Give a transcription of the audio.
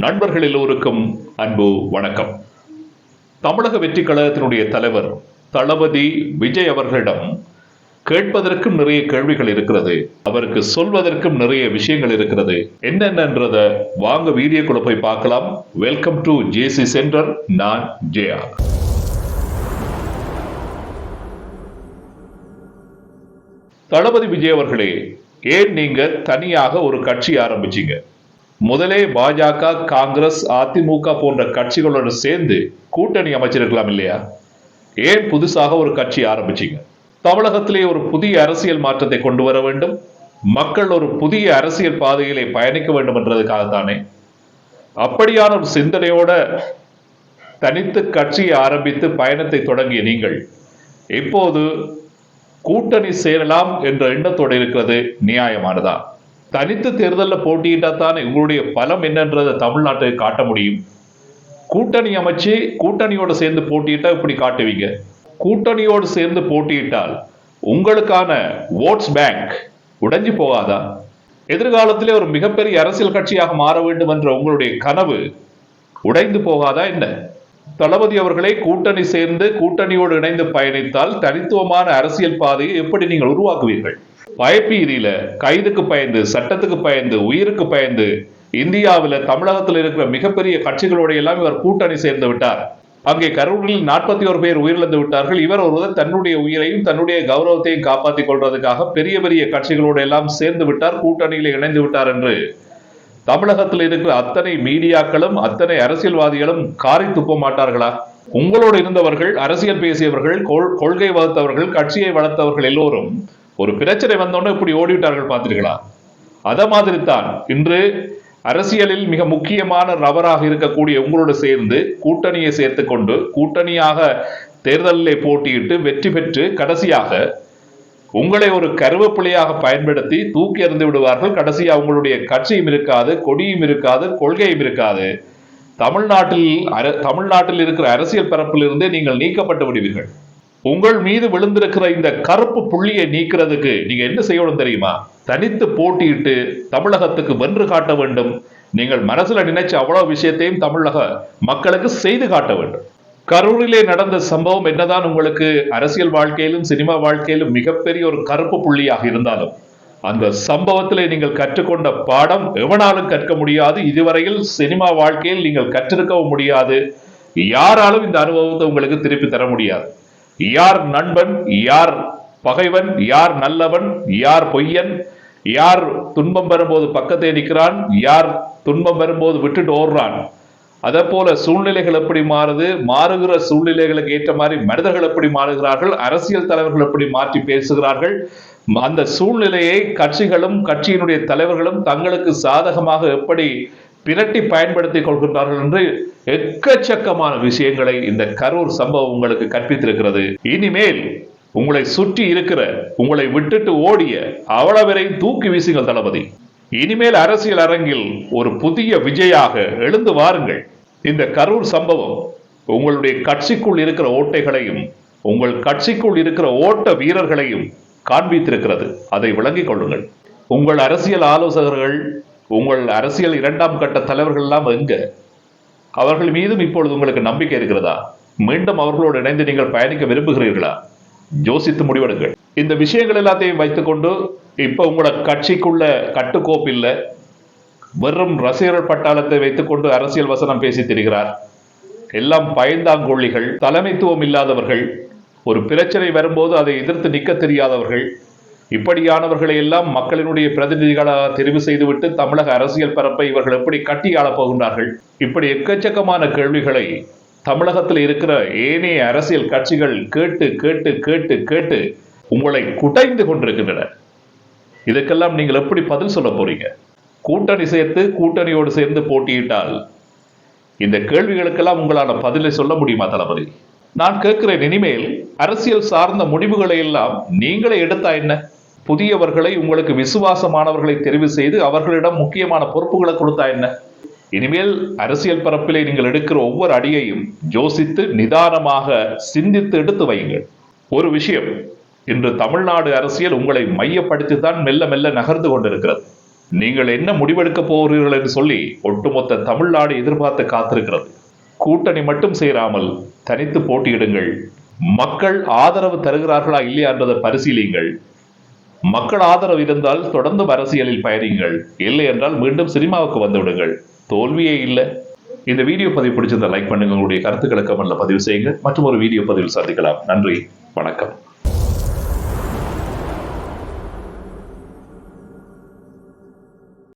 நண்பர்கள் எல்லோருக்கும் அன்பு வணக்கம். தமிழக வெற்றி கழகத்தினுடைய தலைவர் தளபதி விஜய் அவர்களிடம் கேட்பதற்கும் நிறைய கேள்விகள் இருக்கிறது. அவருக்கு சொல்வதற்கும் நிறைய விஷயங்கள் இருக்கிறது. என்னென்னன்றத வாங்க வீடியோக்குள்ள போய் பார்க்கலாம். வெல்கம் டு ஜேசி சென்டர் நான் ஜெயா. தளபதி விஜய் அவர்களே ஏன் நீங்க தனியாக ஒரு கட்சி ஆரம்பிச்சீங்க? முதலே பாஜக காங்கிரஸ் அதிமுக போன்ற கட்சிகளுடன் சேர்ந்து கூட்டணி அமைச்சிருக்கலாம் இல்லையா? ஏன் புதுசாக ஒரு கட்சி ஆரம்பிச்சீங்க? தமிழகத்திலே ஒரு புதிய அரசியல் மாற்றத்தை கொண்டு வர வேண்டும். மக்கள் ஒரு புதிய அரசியல் பாதையிலே பயணிக்க வேண்டும் என்றதுக்காகத்தானே அப்படியான ஒரு சிந்தனையோட தனித்து கட்சியை ஆரம்பித்து பயணத்தை தொடங்கிய நீங்கள் இப்போது கூட்டணி சேரலாம் என்ற எண்ணத்தோடு இருக்கிறது நியாயமானதான் தனித்து தேர்தலில் போட்டியிட்டால் தான் உங்களுடைய பலம் என்னன்றதை தமிழ்நாட்டுக்கு காட்ட முடியும். கூட்டணி அமைச்சு கூட்டணியோடு சேர்ந்து போட்டியிட்டால் இப்படி காட்டுவீங்க. கூட்டணியோடு சேர்ந்து போட்டியிட்டால் உங்களுக்கான ஓட்ஸ் பேங்க் உடைஞ்சு போகாதா? எதிர்காலத்திலே ஒரு மிகப்பெரிய அரசியல் கட்சியாக மாற வேண்டும் என்ற உங்களுடைய கனவு உடைந்து போகாதா என்ன? தளபதி அவர்களே கூட்டணி சேர்ந்து கூட்டணியோடு இணைந்து பயணித்தால் தனித்துவமான அரசியல் பாதையை எப்படி நீங்கள் உருவாக்குவீர்கள்? பயப்பீதியில கைதுக்கு பயந்து சட்டத்துக்கு பயந்து உயிருக்கு பயந்து இந்தியாவில் தமிழகத்தில் இருக்கிற மிகப்பெரிய கட்சிகளோட எல்லாம் இவர் கூட்டணி சேர்ந்து விட்டார். அங்கே கரூரில் நாற்பத்தி ஒரு பேர் உயிரிழந்து விட்டார்கள். இவர் ஒருவர் தன்னுடைய உயிரையும் தன்னுடைய கௌரவத்தையும் காப்பாற்றிக் கொள்வதற்காக பெரிய பெரிய கட்சிகளோடு எல்லாம் சேர்ந்து விட்டார் கூட்டணியில் இணைந்து விட்டார் என்று. தமிழகத்தில் இருக்கிற அத்தனை மீடியாக்களும் அத்தனை அரசியல்வாதிகளும் காரி துப்ப மாட்டார்களா? உங்களோடு இருந்தவர்கள் அரசியல் பேசியவர்கள் கொள்- கொள்கை வகுத்தவர்கள் கட்சியை வளர்த்தவர்கள் எல்லோரும் ஒரு பிரச்சனை வந்தோடனே இப்படி ஓடிவிட்டார்கள் பார்த்தீர்களா அதை மாதிரி தான் இன்று அரசியலில் மிக முக்கியமான நபராக இருக்கக்கூடிய உங்களோடு சேர்ந்து கூட்டணியை சேர்த்து கொண்டு கூட்டணியாக தேர்தலில் போட்டியிட்டு வெற்றி பெற்று கடைசியாக உங்களை ஒரு கருவேப்பிலையாக பயன்படுத்தி தூக்கி எறிந்து விடுவார்கள். கடைசி உங்களுடைய கட்சியும் இருக்காது கொடியும் இருக்காது கொள்கையும் இருக்காது. தமிழ்நாட்டில் அர- தமிழ்நாட்டில் இருக்கிற அரசியல் பரப்பிலிருந்தே நீங்கள் நீக்கப்பட்டு விடுவீர்கள். உங்கள் மீது விழுந்திருக்கிற இந்த கருப்பு புள்ளியை நீக்கிறதுக்கு நீங்க என்ன செய்யணும் தெரியுமா? தனித்து போட்டியிட்டு தமிழகத்துக்கு வென்று காட்ட வேண்டும். நீங்கள் மனசுல நினைச்ச அவ்வளவு விஷயத்தையும் தமிழக மக்களுக்கு செய்து காட்ட வேண்டும். கரூரிலே நடந்த சம்பவம் என்னதான் உங்களுக்கு அரசியல் வாழ்க்கையிலும் சினிமா வாழ்க்கையிலும் மிகப்பெரிய ஒரு கருப்பு புள்ளியாக இருந்தாலும் அந்த சம்பவத்திலே நீங்கள் கற்றுக்கொண்ட பாடம் எவனாலும் கற்க முடியாது. இதுவரையில் சினிமா வாழ்க்கையில் நீங்கள் கற்றிருக்கவும் முடியாது. யாராலும் இந்த அனுபவத்தை உங்களுக்கு திருப்பி தர முடியாது. யார் நண்பன் யார் பகைவன் யார் நல்லவன் யார் பொய்யன் யார் துன்பம் வரும்போது பக்கத்தை நிற்கிறான் யார் துன்பம் வரும்போது விட்டுட்டு ஓடுறான். அதே போல சூழ்நிலைகள் எப்படி மாறுது? மாறுகிற சூழ்நிலைகளுக்கு ஏற்ற மாதிரி மனிதர்கள் எப்படி மாறுகிறார்கள்? அரசியல் தலைவர்கள் எப்படி மாற்றி பேசுகிறார்கள்? அந்த சூழ்நிலையை கட்சிகளும் கட்சியினுடைய தலைவர்களும் தங்களுக்கு சாதகமாக எப்படி பிரட்டி பயன்படுத்திக் கொள்கின்றார்கள் என்று எக்கச்சக்கமான விஷயங்களை இந்த கரூர் சம்பவம் உங்களுக்கு கற்பித்திருக்கிறது. இனிமேல் உங்களை சுற்றி இருக்கிற உங்களை விட்டுட்டு ஓடிய அவ்வளவரை தூக்கி வீசுங்கள் தளபதி. இனிமேல் அரசியல் அரங்கில் ஒரு புதிய விஜயாக எழுந்து வாருங்கள். இந்த கரூர் சம்பவம் உங்களுடைய கட்சிக்குள் இருக்கிற ஓட்டைகளையும் உங்கள் கட்சிக்குள் இருக்கிற ஓட்ட வீரர்களையும் காண்பித்திருக்கிறது. அதை விளங்கிக் கொள்ளுங்கள். உங்கள் அரசியல் ஆலோசகர்கள் உங்கள் அரசியல் இரண்டாம் கட்ட தலைவர்கள் எல்லாம் எங்க? அவர்கள் மீதும் இப்பொழுது உங்களுக்கு நம்பிக்கை இருக்கிறதா? மீண்டும் அவர்களோடு இணைந்து நீங்கள் பயணிக்க விரும்புகிறீர்களா? யோசித்து முடிவெடுங்கள். இந்த விஷயங்கள் எல்லாத்தையும் வைத்துக்கொண்டு இப்ப உங்களோட கட்சிக்குள்ள கட்டுக்கோப்பு இல்லை. வெறும் ரசிகர்கள் பட்டாளத்தை வைத்துக்கொண்டு அரசியல் வசனம் பேசி திரிகிறார். எல்லாம் பயந்தாங்கொள்ளிகள் தலைமைத்துவம் இல்லாதவர்கள். ஒரு பிரச்சனை வரும்போது அதை எதிர்த்து நிற்க தெரியாதவர்கள். இப்படியானவர்களை எல்லாம் மக்களினுடைய பிரதிநிதிகளாக தெரிவு செய்துவிட்டு தமிழக அரசியல் பரப்பை இவர்கள் எப்படி கட்டியாளப் போகின்றார்கள்? இப்படி எக்கச்சக்கமான கேள்விகளை தமிழகத்தில் இருக்கிற ஏனைய அரசியல் கட்சிகள் கேட்டு கேட்டு கேட்டு கேட்டு உங்களை குடைந்து கொண்டிருக்கின்றன இதுக்கெல்லாம் நீங்கள் எப்படி பதில் சொல்ல போறீங்க? கூட்டணி சேர்த்து கூட்டணியோடு சேர்ந்து போட்டியிட்டால் இந்த கேள்விகளுக்கெல்லாம் உங்களால் பதிலை சொல்ல முடியுமா தளபதி? நான் கேட்கிறேன் இனிமேல் அரசியல் சார்ந்த முடிவுகளை எல்லாம் நீங்களே எடுத்தா என்ன? புதியவர்களை உங்களுக்கு விசுவாசமானவர்களை தெரிவு செய்து அவர்களிடம் முக்கியமான பொறுப்புகளை கொடுத்தா என்ன? இனிமேல் அரசியல் பரப்பிலே நீங்கள் எடுக்கிற ஒவ்வொரு அடியையும் யோசித்து நிதானமாக சிந்தித்து எடுத்து வையுங்கள். ஒரு விஷயம் இன்று தமிழ்நாடு அரசியல் உங்களை மையப்படுத்தி தான் மெல்ல மெல்ல நகர்ந்து கொண்டிருக்கிறது. நீங்கள் என்ன முடிவெடுக்க போகிறீர்கள் என்று சொல்லி ஒட்டுமொத்த தமிழ்நாடு எதிர்பார்த்து காத்திருக்கிறது. கூட்டணி மட்டும் சேராமல் தனித்து போட்டியிடுங்கள். மக்கள் ஆதரவு தருகிறார்களா இல்லையா என்பதை பரிசீலியுங்கள். மக்கள் ஆதரவு இருந்தால் தொடர்ந்து அரசியலில் பயணிங்கள் இல்லை என்றால் மீண்டும் சினிமாவுக்கு வந்து விடுங்கள் தோல்வியே இல்லை. இந்த வீடியோ பதிவு பிடிச்சிருந்தா லைக் பண்ணுங்க உங்களுடைய கருத்துக்களை கமெண்ட்ல பதிவு செய்யுங்க மற்றும் ஒரு வீடியோ பதிவில் சந்திக்கலாம். நன்றி. வணக்கம்.